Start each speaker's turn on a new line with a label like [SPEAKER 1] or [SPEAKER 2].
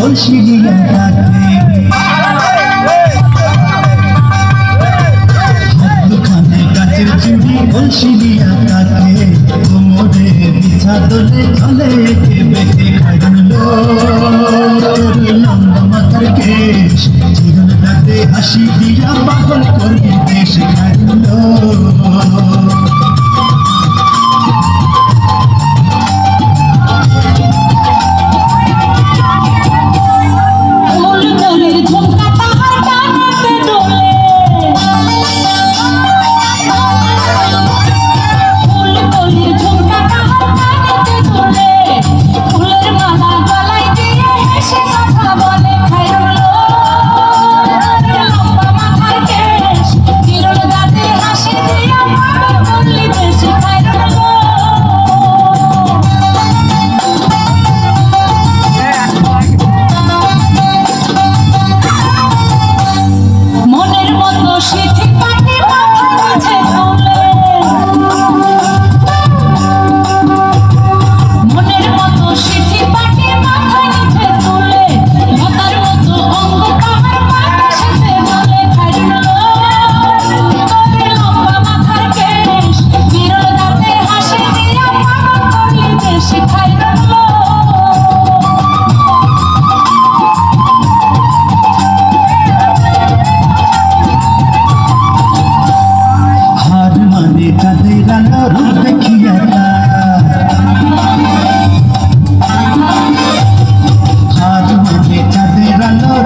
[SPEAKER 1] তুলসী দিলাম হাতে খানে গাছের চিঠি তুলসী দিয়া তাকে কোমরে বিছা দলে চলে কেবে জীবনটাতে হাসি দিয়া পাগল করবি দেশ খাই